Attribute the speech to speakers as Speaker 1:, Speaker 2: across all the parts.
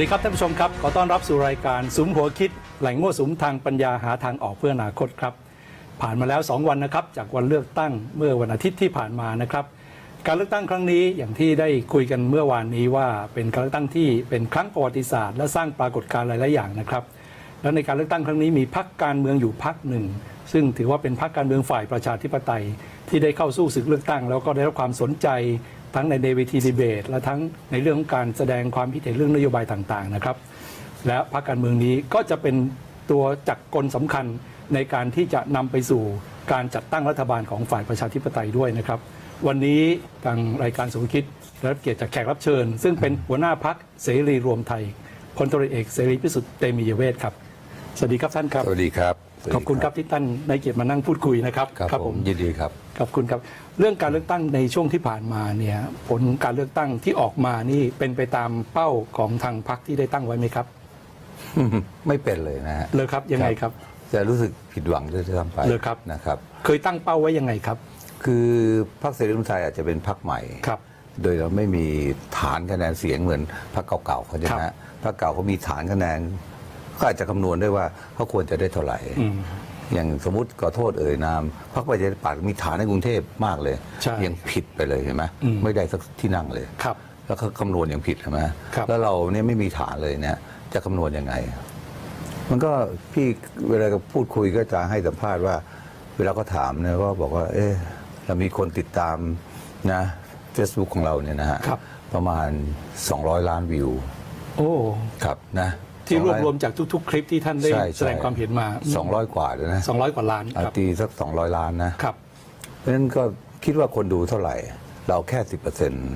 Speaker 1: สวัสดีครับท่านผู้ชมครับ ขอต้อนรับสู่รายการสุมหัวคิด แหล่งมั่วสุมทางปัญญาหาทางออกเพื่ออนาคตครับ ผ่านมาแล้ว 2 วันนะครับ จากวันเลือกตั้งเมื่อวันอาทิตย์ที่ผ่านมานะครับ การเลือกตั้งครั้งนี้อย่างที่ได้คุยกันเมื่อวานนี้ว่าเป็นการเลือกตั้งที่เป็นครั้งประวัติศาสตร์และสร้างปรากฏการณ์หลายๆอย่างนะครับ แล้วในการเลือกตั้งครั้งนี้มีพรรคการเมืองอยู่พรรคหนึ่ง ซึ่งถือว่าเป็นพรรคการเมืองฝ่ายประชาธิปไตย ที่ได้เข้าสู้ศึกเลือกตั้ง แล้วก็ได้รับความสนใจ ทั้งในเวทีดีเบต และทั้งในเรื่องของการแสดงความคิดเห็นเรื่องนโยบายต่างๆนะครับ และพรรคการเมืองนี้ก็จะเป็นตัวจักรกลสำคัญในการที่จะนำไปสู่การจัดตั้งรัฐบาลของฝ่ายประชาธิปไตยด้วยนะครับ วันนี้ทางรายการสมคิดได้รับเกียรติจากแขกรับเชิญ ซึ่งเป็นหัวหน้าพักเสรีรวมไทยพลตรเอกเสรีพิสุทธิ์เตมียเวทครับ สวัสดีครับท่านครับ
Speaker 2: สวัสดีครับ
Speaker 1: ขอบคุณครับที่ท่านได้เกียรติมานั่งพูดคุยนะครับ
Speaker 2: ครับผมยินดีครับ
Speaker 1: ขอบคุณครับ เรื่องการเลือกตั้งในช่วงที่ผ่านมาเนี่ยผลการเลือกตั้งที่ออกมานี่เป็นไปตามเป้าของทางพรรคที่ได้ตั้งไว้ไหมครับ
Speaker 2: ไม่เป็นเลยนะฮะ
Speaker 1: เลยครับยังไงครับ
Speaker 2: จะรู้สึกผิดหวังด้วยซ้ำไป
Speaker 1: เลยครับ
Speaker 2: นะครับ
Speaker 1: เคยตั้งเป้าไว้ยังไงครับ
Speaker 2: คือพรรคเสรีรวมไทยอาจจะเป็นพรรคใหม่
Speaker 1: ครับ
Speaker 2: โดยเราไม่มีฐานคะแนนเสียงเหมือนพรรคเก่าๆเขาใช่ไหม
Speaker 1: ครั
Speaker 2: ฮะ
Speaker 1: บ
Speaker 2: พรรคเก่าเขามีฐานคะแนนก็อาจจะคำนวณได้ว่าเขาควรจะได้เท่าไหร่
Speaker 1: อืม
Speaker 2: อย่างสมมติขอโทษเอ่ยนามพรรคประชาธิปัตย์มีฐานในกรุงเทพมากเลย
Speaker 1: ใช่
Speaker 2: ยังผิดไปเลยเห็นไหม
Speaker 1: อืม
Speaker 2: ไม่ได้สักที่นั่งเลย
Speaker 1: ครับ
Speaker 2: แล้วเขาคำนวณอย่างผิดใช่ไหม
Speaker 1: ครับ
Speaker 2: แล้วเราเนี่ยไม่มีฐานเลยเนี่ยจะคำนวณยังไง มันก็พี่เวลาพูดคุยก็จะให้สัมภาษณ์ว่า เวลาก็ถามเนี่ยก็บอกว่า เอ๊ะเรามีคนติดตามนะ Facebook ของเราเนี่ยนะฮะ
Speaker 1: ครับ
Speaker 2: ประมาณ 200 ล้านวิว
Speaker 1: โอ้
Speaker 2: ครับนะ
Speaker 1: ที่รวบรวม
Speaker 2: 200
Speaker 1: จากทุก ๆ คลิปที่ท่านได้
Speaker 2: ใช่
Speaker 1: แสดงความเห็นมา
Speaker 2: 200 กว่าเลยนะ
Speaker 1: 200 กว่าล้าน
Speaker 2: เอา
Speaker 1: ครับ
Speaker 2: ตีสัก 200 ล้านนะ
Speaker 1: ครับ
Speaker 2: เพราะฉะนั้นก็คิดว่าคนดูเท่าไหร่ เราแค่สิบเปอร์เซ็นต์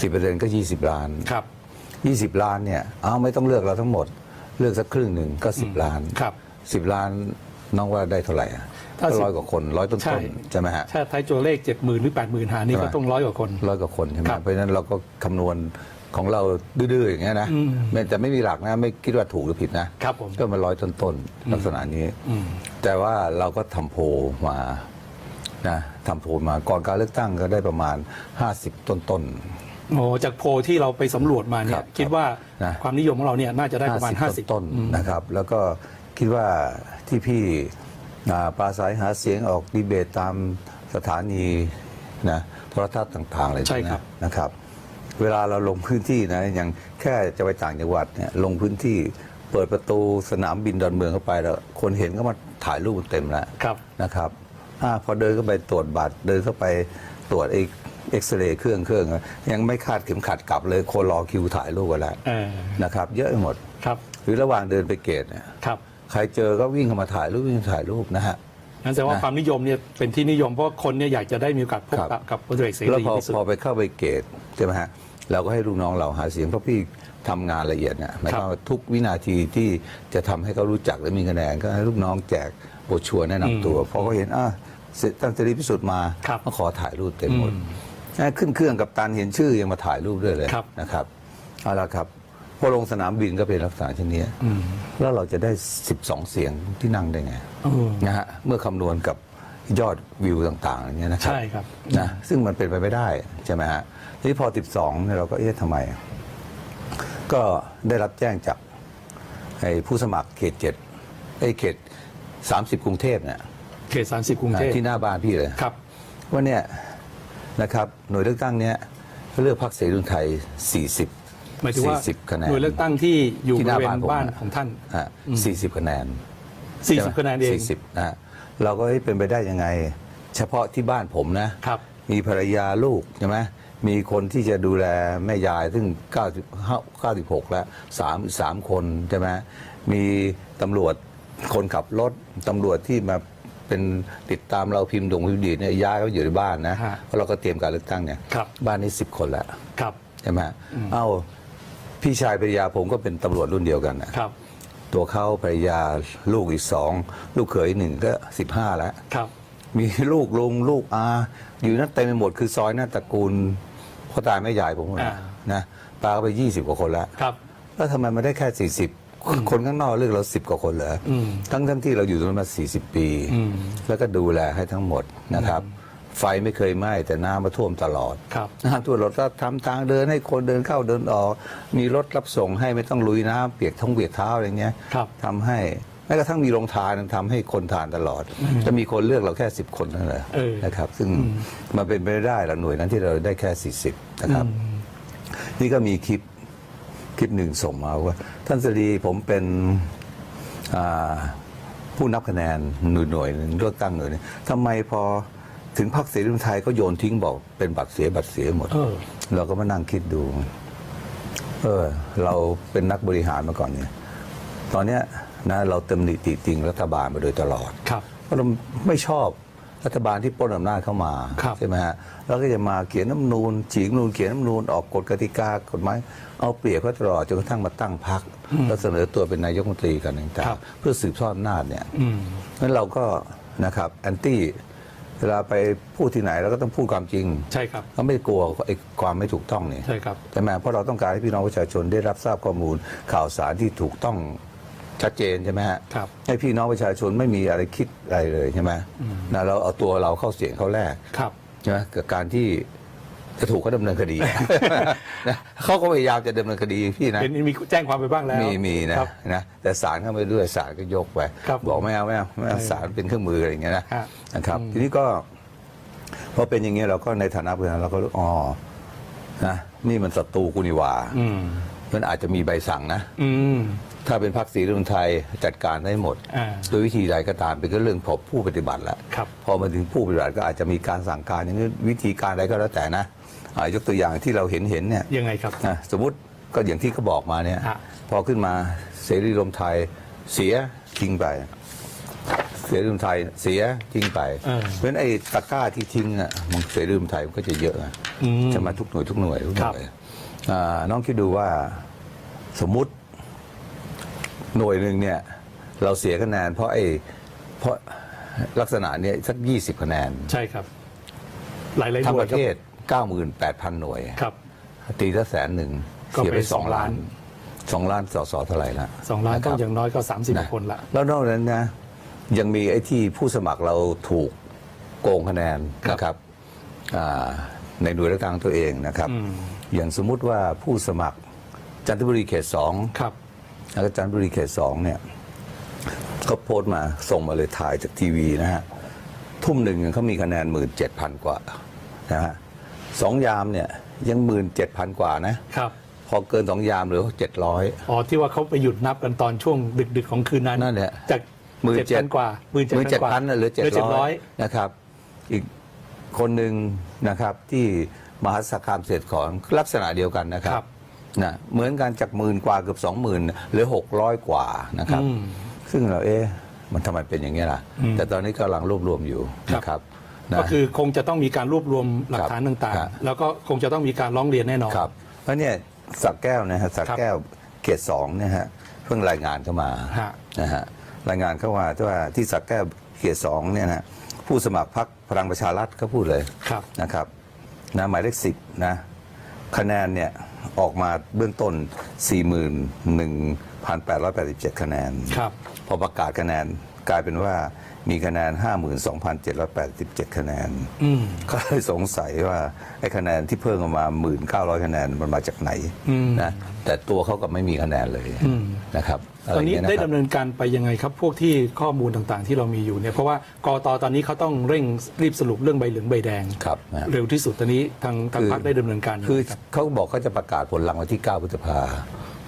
Speaker 2: สิบเปอร์เซ็นต์ก็ยี่สิบล้าน
Speaker 1: ครับ
Speaker 2: ยี่สิบล้านเนี่ย เอาไม่ต้องเลือกเราทั้งหมด เลือกสักครึ่งหนึ่งก็สิบล้าน
Speaker 1: ครับ
Speaker 2: สิบล้านน้องว่าได้เท่าไหร่อะ
Speaker 1: ถ้า
Speaker 2: ก็
Speaker 1: 10
Speaker 2: ร้อยกว่าคนร้อยต้น
Speaker 1: ใช่
Speaker 2: ต้นใช่ไหมฮะ
Speaker 1: ถ้าท้ายตัวเลข 70,000 หรือ 80,000 หานี่
Speaker 2: ใช่ไหม
Speaker 1: ก็ต้องร้อยกว่าคน
Speaker 2: ร้อยกว่าคนใช่ไหม
Speaker 1: ครับ
Speaker 2: เพราะฉะนั้นเราก็คำนวณ ของเราดื้อๆอย่างเงี้ยนะ
Speaker 1: อืม
Speaker 2: แม้แต่ไม่มีหลักนะ ไม่คิดว่าถูกหรือผิดนะครับ
Speaker 1: ผม
Speaker 2: ก็มาร้อยต้นต้นๆลักษณะนี้
Speaker 1: อืม
Speaker 2: แต่ว่าเราก็ทำโพลมานะทำโพลมาก่อนการเลือกตั้งก็ได้ประมาณ 50 ต้นต้นๆ
Speaker 1: โอ้จากโพลที่เราไปสำรวจมาเนี่
Speaker 2: ครั
Speaker 1: ย
Speaker 2: บ
Speaker 1: คิดว่า
Speaker 2: นะ
Speaker 1: ความนิยมของเราเนี่ยน่าจะได้ประมาณ 50
Speaker 2: ต้น
Speaker 1: อืม
Speaker 2: ๆนะครับ แล้วก็คิดว่าที่พี่อ่าปราศัยหาเสียงออกดีเบตตามสถานีนะโทรทัศน์ต่างๆเลย
Speaker 1: ใช่ครับ
Speaker 2: นะนะครับ เวลาเราลงพื้นที่นะอย่างแค่จะไปต่างจังหวัดเนี่ยลงพื้นที่เปิดประตูสนามบินดอนเมืองเข้าไปแล้วคนเห็นก็มาถ่ายรูปเต็มแล้ว
Speaker 1: ครับ
Speaker 2: นะครับอาพอเดินเข้าไปตรวจบัตรเดินเข้าไปตรวจไอ้เอ็กซเรย์เครื่องเครื่องยังไม่คาดเข็มขัดกลับเลยคนรอคิวถ่ายรูปกันแล้ว
Speaker 1: เออ
Speaker 2: นะครับ เยอะไปหมด
Speaker 1: ครับ
Speaker 2: หรือระหว่างเดินไปเกตเนี่ย
Speaker 1: ครับ
Speaker 2: ใครเจอก็วิ่งเข้ามาถ่ายรูปวิ่งถ่ายรูปนะฮะ
Speaker 1: นั่นแสดงว่า
Speaker 2: นะ
Speaker 1: ความนิยมเนี่ยเป็นที่นิยมเพราะว่าคนเนี่ยอยากจะได้มีโอกาสพบ
Speaker 2: ครับ
Speaker 1: ปะกับพลตรเอกเส
Speaker 2: แล้ว
Speaker 1: รี
Speaker 2: พอ
Speaker 1: พิสุท
Speaker 2: พอ
Speaker 1: ธิ์
Speaker 2: ไปเข้าไปเกตใช่ไหมฮะเราก็ให้ลูกน้องเราหาเสียงเพราะพี่ทำงานละเอียดเนี่ยหมายความว่าทุกวินาทีที่จะทำให้เขารู้จักและมีคะแนนก็ให้ลูกน้องแจกโบรชัวร์แนะนำตัวพอเขาเห็นอะเสร็จตั้งเสรีพิสุทธิ์มา
Speaker 1: ครับ
Speaker 2: มาขอถ่ายรูปเต็มหมด
Speaker 1: อืม
Speaker 2: อะขึ้นเครื่องกับตันเห็นชื่อยังมาถ่ายรูปด้วยเลย
Speaker 1: ครับ
Speaker 2: นะครับเอาละครับ พอลงสนามบินก็เป็นลักษณะเช่นนี้
Speaker 1: อืม
Speaker 2: แล้วเราจะได้ 12 เสียงที่นั่งได้ไง
Speaker 1: เออ
Speaker 2: นะฮะเมื่อคำนวณกับยอดวิวต่างๆอย่างเงี้ยนะครับ
Speaker 1: ใช่ครับ
Speaker 2: นะซึ่งมันเป็นไปไม่ได้ใช่ไหมฮะทีนี้พอ 12เนี่ยเราก็เอ๊ะทำไม ก็ได้รับแจ้งจากไอ้ผู้สมัครเขตเจ็ดไอ้เขต 30 กรุงเทพเนี่ย
Speaker 1: เขต 30 กรุงเทพ
Speaker 2: ที่หน้าบ้านพี่เลย
Speaker 1: ครับ
Speaker 2: ว่าเนี่ยนะครับหน่วยเลือกตั้งเนี้ยเขาเลือกพรรคเสรีรวมไทย 40
Speaker 1: หมายถึงว่า
Speaker 2: 40คะแนน
Speaker 1: หน่วยเลือกตั้งที่อยู่บ
Speaker 2: ที่ห
Speaker 1: ริ
Speaker 2: น้า
Speaker 1: เวณ
Speaker 2: บ้านผม
Speaker 1: บ้าน
Speaker 2: อะ
Speaker 1: ของท่าน
Speaker 2: ฮะ40 คะแนน
Speaker 1: 40 คะแนนเอง
Speaker 2: สี่สิบนะฮะเราก็เฮ้ยเป็นไปได้ยังไง เฉพาะที่บ้านผมนะ
Speaker 1: ครับ
Speaker 2: มีภรรยาลูกใช่ไหมมีคนที่จะดูแลแม่ยายซึ่ง90 96 แล้ว3 3คนใช่ไหมมีตำรวจคนขับรถตำรวจที่มาเป็นติดตามเราพิมพ์ดงพิมพ์ดีดเนี่ยย้ายเขาอยู่ในบ้านนะ
Speaker 1: ฮะ
Speaker 2: เพราะเราก็เตรียมการเลือกตั้งเนี่ย
Speaker 1: ครับ
Speaker 2: บ้านนี้ 10 คนแล้ว
Speaker 1: ครับ
Speaker 2: ใช่ไหมเอ้า พี่ชายภรรยาผมก็เป็นตำรวจรุ่นเดียวกันนะ
Speaker 1: ครับ
Speaker 2: ตัวเขาภรรยาลูกอีกสองลูกเขยหนึ่งก็สิบห้าแล้ว
Speaker 1: ครับ
Speaker 2: มีลูกลุงลูกอา อยู่นั่นเต็มไปหมดคือซอยนั่นตระกูลพ่อตายแม่ยายผมหมด
Speaker 1: อ่า
Speaker 2: นะปลาก็ไปยี่สิบกว่าคนแล้ว
Speaker 1: ครับ
Speaker 2: แล้วทำไมมาได้แค่สี่สิบคนข้างนอกเลือกเราสิบกว่าคนเหรออ
Speaker 1: ม
Speaker 2: ทั้งทั้งที่เราอยู่ตรงนั้นมาสี่สิบปี
Speaker 1: อืม
Speaker 2: แล้วก็ดูแลให้ทั้งหมดนะครับพ ไฟไม่เคยไหม้แต่น้ำมาท่วมตลอด
Speaker 1: ครับ
Speaker 2: น้ำท่วมรถก็ทำทางเดินให้คนเดินเข้าเดินออก มีรถรับส่งให้ไม่ต้องลุยน้ำเปียกท้องเปียกเท้าอะไรเงี้ย
Speaker 1: ครับ
Speaker 2: ทำให้แม้กระทั่งมีโรงทานทำให้คนทานตลอด จะมีคนเลือกเราแค่สิบคนนั่นแหละ
Speaker 1: เออ
Speaker 2: นะครับ ซึ่งมันเป็นไปไม่ได้ละหน่วยนั้นที่เราได้แค่สี่สิบนะครับ นี่ก็มีคลิปคลิปหนึ่งส่งมาว่า ท่านสรีผมเป็นอ่าผู้นับคะแนนหน่วยหน่วยหนึ่งเลือกตั้งหน่วยหนึงทำไมพอ ถึงพรรคเสรีรวมไทยก็โยนทิ้งบอกเป็นบัตรเสียบัตรเสียหมด
Speaker 1: เออ
Speaker 2: เราก็มานั่งคิดดู เออ เราเป็นนักบริหารมาก่อนเนี่ย ตอนเนี้ยนะเราเต็มหนิติติงรัฐบาลมาโดยตลอด
Speaker 1: ครับ
Speaker 2: เพราะเราไม่ชอบรัฐบาลที่ปล้นอำนาจเข้ามา
Speaker 1: ครับ
Speaker 2: ใช่ไหมฮะแล้วก็จะมาเขียนน้ำนูนฉีกน้ำนูนเขียนน้ำนูนออกกฎกติกากฎหมายเอาเปรียบเขาตลอดจนกระทั่งมาตั้งพรรคแล้วเสนอตัวเป็นนายกรัฐมนตรีกันต่าง
Speaker 1: ครับ
Speaker 2: ๆเพื่อสืบทอดอำนาจเนี่ย
Speaker 1: อืม
Speaker 2: นั้นเราก็นะครับแอนตี้ เวลาไปพูดที่ไหนเราก็ต้องพูดความจริง
Speaker 1: ใช่ครับ
Speaker 2: เขาไม่กลัวไอ้ความไม่ถูกต้องเนี่ย
Speaker 1: ใช่ครับ
Speaker 2: ใช่ไหมเพราะเราต้องการให้พี่น้องประชาชนได้รับทราบข้อมูลข่าวสารที่ถูกต้องชัดเจนใช่ไหมฮะ
Speaker 1: ครับ
Speaker 2: ให้พี่น้องประชาชนไม่มีอะไรคิดอะไรเลยใช่ไหมนะเราเอาตัวเราเข้าเสียงเขาแรก
Speaker 1: ครับ
Speaker 2: ใช่ไหมกับการที่ จะถูกเขาดำเนินคดี นะเขาก็พยายามจะดำเนินคดีพี่นะ
Speaker 1: เห็นมีแจ้งความไปบ้างแล้ว
Speaker 2: มีมีนะครับ นะแต่ศาลเข้าไปด้วยศาลก็ยกไป
Speaker 1: ครับ
Speaker 2: บอกไม่เอาไม่เอาไม่เอา
Speaker 1: เออ
Speaker 2: ศาลเป็นเครื่องมืออะไรอย่างเงี้ยนะ
Speaker 1: ฮะ
Speaker 2: นะครับ ทีนี้ก็พอเป็นอย่างเงี้ยเราก็ในฐานะผู้นำเราก็รู้อ๋อนะนี่มันศัตรูกูนี่หว่า
Speaker 1: อืม
Speaker 2: มันอาจจะมีใบสั่งนะ
Speaker 1: อืม
Speaker 2: ถ้าเป็นพรรคศรีรุนไทยจัดการได้หมด
Speaker 1: อ่า
Speaker 2: โดยวิธีใดก็ตามเป็นก็เรื่องของผู้ปฏิบัติแหละ
Speaker 1: ครับ
Speaker 2: พอมาถึงผู้ปฏิบัติก็อาจจะมีการสั่งการอย่างนี้วิธีการใดก็แล้วแต่นะอ่า ยกตัวอย่างที่เราเห็นเห็นเนี่ย
Speaker 1: ยังไงครับ
Speaker 2: นะสมมติก็อย่างที่เขาบอกมาเนี่ย
Speaker 1: ฮะ
Speaker 2: พอขึ้นมาเสรีรวมไทยเสียทิ้งไป เสรีรวมไทยเสียทิ้งไป
Speaker 1: เออ
Speaker 2: เพราะฉะนั้นไอ้ตะกร้าที่ทิ้งอะมันเสรีรวมไทยมันก็จะเยอะอะ
Speaker 1: อืม
Speaker 2: จะมาทุกหน่วยทุกหน่วยทุกหน่วย
Speaker 1: ครับ
Speaker 2: อ่าน้องคิดดูว่าสมมุติหน่วยหนึ่งเนี่ย เราเสียคะแนน เพราะไอ้เพราะลักษณะเนี้ยสักยี่สิบคะแนน
Speaker 1: ใช่ครับ หลายหลายๆ
Speaker 2: ทั้ง
Speaker 1: หน่
Speaker 2: ป
Speaker 1: วย
Speaker 2: ระเทศ เก้าหมื่นแปดพันหน่วย
Speaker 1: ครับ
Speaker 2: ตีถ้าแสนหนึ่ง
Speaker 1: ก็
Speaker 2: เสียไป
Speaker 1: ไป
Speaker 2: สอง
Speaker 1: 2
Speaker 2: ล้าน
Speaker 1: ล้าน
Speaker 2: สองล้านสอสอเท่าไหร่ละ
Speaker 1: สองล้านะ
Speaker 2: ค
Speaker 1: ต้
Speaker 2: รั
Speaker 1: อบ งอย่างน้อยก็สามสิบ
Speaker 2: นะ
Speaker 1: คนละ
Speaker 2: แล้วนอกจากนั้นนะยังมีไอ้ที่ผู้สมัครเราถูกโกงคะแนน
Speaker 1: ครับ
Speaker 2: นะครับอ่าในหน่วยเลือกตั้งตัวเองนะครับ
Speaker 1: อืม
Speaker 2: อย่างสมมุติว่าผู้สมัครจันทบุรีเขตสอง
Speaker 1: ครับ
Speaker 2: แล้วก็จันทบุรีเขตสองเนี่ยเขาโพสต์มาส่งมาเลยถ่ายจากทีวีนะฮะทุ่มหนึ่งเขามีคะแนนหมื่นเจ็ดพันกว่านะฮะ สองยามเนี่ยยังหมื่นเจ็ดพันกว่านะ
Speaker 1: ครับ
Speaker 2: พอเกินสองยามเหลือเจ็ดร้อย
Speaker 1: อ๋อที่ว่าเขาไปหยุดนับกันตอนช่วงดึก ๆ ของคืนนั้น
Speaker 2: นั่นแหละ
Speaker 1: จาก
Speaker 2: หมื่น
Speaker 1: เจ็ด
Speaker 2: เจ็
Speaker 1: พั
Speaker 2: ด
Speaker 1: นกว่าหมื่น
Speaker 2: หมื่น
Speaker 1: เจ็
Speaker 2: เจ็
Speaker 1: ด
Speaker 2: ด
Speaker 1: พันกว่า
Speaker 2: พันน่ะเหลือเจ็ด
Speaker 1: เจ็ด
Speaker 2: ร้
Speaker 1: ร้
Speaker 2: อ
Speaker 1: อยย
Speaker 2: นะครับ อีกคนหนึ่งนะครับที่มหาสารคามเศรษฐของลักษณะเดียวกันนะครั
Speaker 1: ครับบ
Speaker 2: นะเหมือนกันจากหมื่นกว่าเกือบสองหมื่นเหลือหกร้อยกว่านะครับ
Speaker 1: อืม
Speaker 2: ซึ่งเราเอ๊ะมันทำไมเป็นอย่างนี้ยล่ะ
Speaker 1: อืม
Speaker 2: แต่ตอนนี้กำลังรวบรวมอยู่นะครับนะ
Speaker 1: ก็คือคงจะต้องมีการรวบรวมหลักฐานต่าง
Speaker 2: ครับ
Speaker 1: ๆแล้วก็คงจะต้องมีการร้องเรียนแน่นอน
Speaker 2: ครับเพราะเนี่ยสักแก้วนะฮะสักแก้วเขตสองเนี่ยฮะเพิ่งรายงานเข้ามา
Speaker 1: ฮะ
Speaker 2: นะฮะรายงานเข้ามาที่ว่าที่สักแก้วเขตสองเนี่ยนะผู้สมัครพรรคพลังประชารัฐก็พูดเลย
Speaker 1: ครับ
Speaker 2: นะครับนะหมายเลขสิบนะคะแนนเนี่ยออกมาเบื้องต้น 41,887 คะแนน
Speaker 1: ครับ
Speaker 2: พอประกาศคะแนนกลายเป็นว่า มีคะแนน 52,787 คะแนน
Speaker 1: อืม
Speaker 2: ก็เลยสงสัยว่าไอ้คะแนนที่เพิ่มออกมา 1,900 คะแนนมันมาจากไหน
Speaker 1: อืม
Speaker 2: นะแต่ตัวเขาก็ไม่มีคะแนนเลย
Speaker 1: อืม
Speaker 2: นะครับะ
Speaker 1: ต
Speaker 2: ร
Speaker 1: อนนี้
Speaker 2: ย่าง
Speaker 1: ได้
Speaker 2: เงี้ยะครับ
Speaker 1: ดำเนินการไปยังไงครับ พวกที่ข้อมูลต่างๆ ที่เรามีอยู่เนี่ยเพราะว่ากตตอนนี้เขาต้องเร่งรีบสรุปเรื่องใบเหลืองใบแดง
Speaker 2: ครับนะ
Speaker 1: เร็วที่สุดตอนนี้ทางทาง
Speaker 2: คือ
Speaker 1: พรรคได้ดำเนินการอยู่
Speaker 2: คือ
Speaker 1: ครับ
Speaker 2: เขาบอกเขาจะประกาศผลหลังวันที่ 9 พฤษภา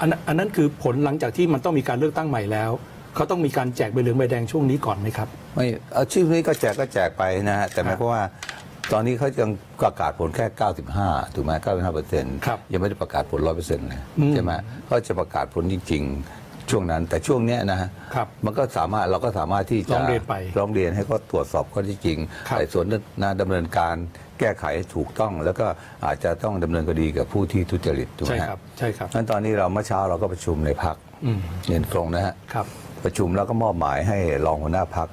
Speaker 1: อันนั้นอันนั้นคือผลหลังจากที่มันต้องมีการเลือกตั้งใหม่แล้ว เขาต้องมีการแจกใบเหลืองใบแดงช่วงนี้ก่อนไหมครับ
Speaker 2: ไม่เอาชื่อนี้ก็แจกก็แจกไปนะฮะแต่หมายความว่าตอนนี้เขายังประกาศผลแค่ 95 ถูกไหม95เปอร์เซ็นต์
Speaker 1: ครับ
Speaker 2: ยังไม่ได้ประกาศผล 100เปอร์เซ็นต์เลย
Speaker 1: อืม
Speaker 2: ใช่ไหมเขาจะประกาศผลจริง ๆ ช่วงนั้น แต่ช่วงเนี้ยนะฮะ
Speaker 1: ครับ
Speaker 2: มันก็สามารถเราก็สามารถที่จะ
Speaker 1: ร้องเรียนไป
Speaker 2: ร้องเรียนให้เขาตรวจสอบข้อที่จริง
Speaker 1: ครับ
Speaker 2: ไต่สวนนะดำเนินการแก้ไขให้ถูกต้อง แล้วก็อาจจะต้องดำเนินคดีกับผู้ที่ทุจริตถูกไห
Speaker 1: ใช่
Speaker 2: มฮะ
Speaker 1: ครับ ใช่ครับ
Speaker 2: งั้นตอนนี้เราเมื่อเช้าเราก็ประชุมในพัก
Speaker 1: อืม
Speaker 2: เรียนตรงนะฮะ
Speaker 1: ครับ
Speaker 2: ประชุมแล้วก็มอบหมายให้รองหัวหน้าพัก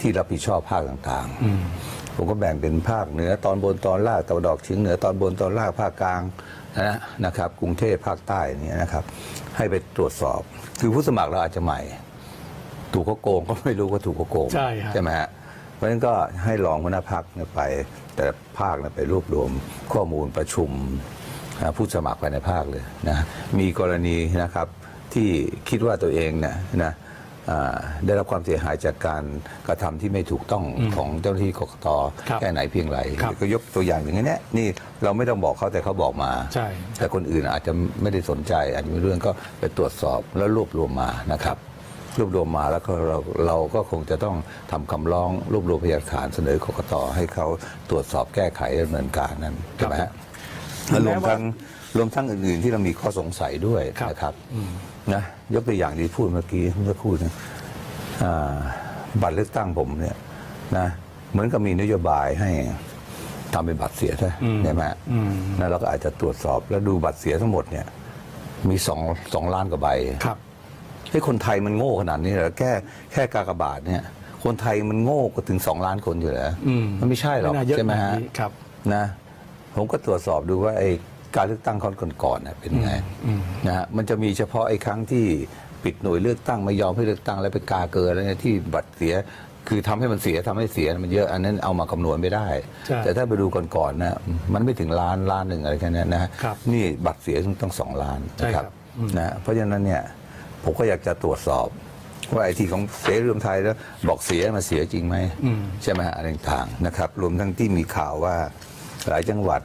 Speaker 2: ที่รับผิดชอบภาคต่าง
Speaker 1: อืม
Speaker 2: ๆผมก็แบ่งเป็นภาคเหนือตอนบนตอนล่างตะวันออกเฉียงเหนือตอนบนตอนล่างภาคกลางนะนะครับ กรุงเทพภาคใต้เนี่ยนะครับ ให้ไปตรวจสอบ คือผู้สมัครเราอาจจะใหม่ ถูกเขาโกงก็ไม่รู้ว่าถูกเขาโกง
Speaker 1: ใช่ฮะ
Speaker 2: ไหมฮะเพราะฉะนั้นก็ให้รองหัวหน้าพักไป แต่ละภาคนะไปรวบรวมข้อมูลประชุมอ่าผู้สมัครภายในภาคเลยนะมีกรณีนะครับที่คิดว่าตัวเองเนี่ยนะอ่า ได้รับความเสียหายจากการกระทำที่ไม่ถูกต้องของเจ้าหน้าที่กกต
Speaker 1: ครับ
Speaker 2: แค่ไหนเพียงไร
Speaker 1: ครับ
Speaker 2: ก็ยกตัวอย่างอย่างนี้เนี่ยนี่เราไม่ต้องบอกเขาแต่เขาบอกมา
Speaker 1: ใช่
Speaker 2: แต่คนอื่นอาจจะไม่ได้สนใจ อาจจะมีเรื่องก็ไปตรวจสอบแล้วรวบรวมมานะครับรวบรวมมาแล้วก็เราเราก็คงจะต้องทำคำร้องรวบรวมพยานหลักฐานเสนอกกตให้เขาตรวจสอบแก้ไขดำเนินการนั้นใช่ไหมฮะ
Speaker 1: ครับ
Speaker 2: แล้วรวมทั้งรวมทั้งอื่น ๆ ที่เรามีข้อสงสัยด้วย
Speaker 1: ครับ
Speaker 2: นะครับ นะยกตัวอย่างที่พูดเมื่อกี้เมื่อพูดนะอ่าบัตรเลือกตั้งผมเนี่ยนะเหมือนกับมีนโยบายให้ทำเป็นบัตรเสียใช่
Speaker 1: อืม
Speaker 2: ไหมฮะ
Speaker 1: อืม
Speaker 2: นะเราก็อาจจะตรวจสอบแล้วดูบัตรเสียทั้งหมดเนี่ย มีสองสองล้านกว่าใบ
Speaker 1: ครับ
Speaker 2: ให้คนไทยมันโง่ขนาดนี้เหรอแค่แค่กากบาทเนี่ย คนไทยมันโง่ก็ถึงสองล้านคนอยู่แล้ว
Speaker 1: อืม
Speaker 2: มันไม่ใช่หรอก
Speaker 1: ไม่น่าเยอะ
Speaker 2: ใช่ไหม
Speaker 1: แบบ
Speaker 2: ฮะ
Speaker 1: นี้ครับ
Speaker 2: นะผมก็ตรวจสอบดูว่าไอ้ การเลือกตั้งครั้งก่อนๆเนี่ยเป็นไง
Speaker 1: อืม
Speaker 2: นะฮะมันจะมีเฉพาะไอ้ครั้งที่ปิดหน่วยเลือกตั้งไม่ยอมให้เลือกตั้งแล้วไปกาเกินอะไรเนี่ยที่บัตรเสีย คือทำให้มันเสียทำให้เสียมันเยอะอันนั้นเอามาคำนวณไม่ได้
Speaker 1: ใช่
Speaker 2: แต่ถ้าไปดูก่อนๆนะมันไม่ถึงล้านล้านหนึ่งอะไรแค่นั้นนะฮะ
Speaker 1: ครับ
Speaker 2: นี่บัตรเสียต้องสองล้าน
Speaker 1: ใช่
Speaker 2: นะค
Speaker 1: ครั
Speaker 2: รั
Speaker 1: บบอืม
Speaker 2: นะเพราะฉะนั้นเนี่ยผมก็อยากจะตรวจสอบว่าไอ้ที่ของเสรีรวมไทยแล้วบอกเสียมาเสียจริงไหม
Speaker 1: อืม
Speaker 2: ใช่ไหมฮะอะไรต่างๆนะครับ รวมทั้งที่มีข่าวว่าหลายจังหวัด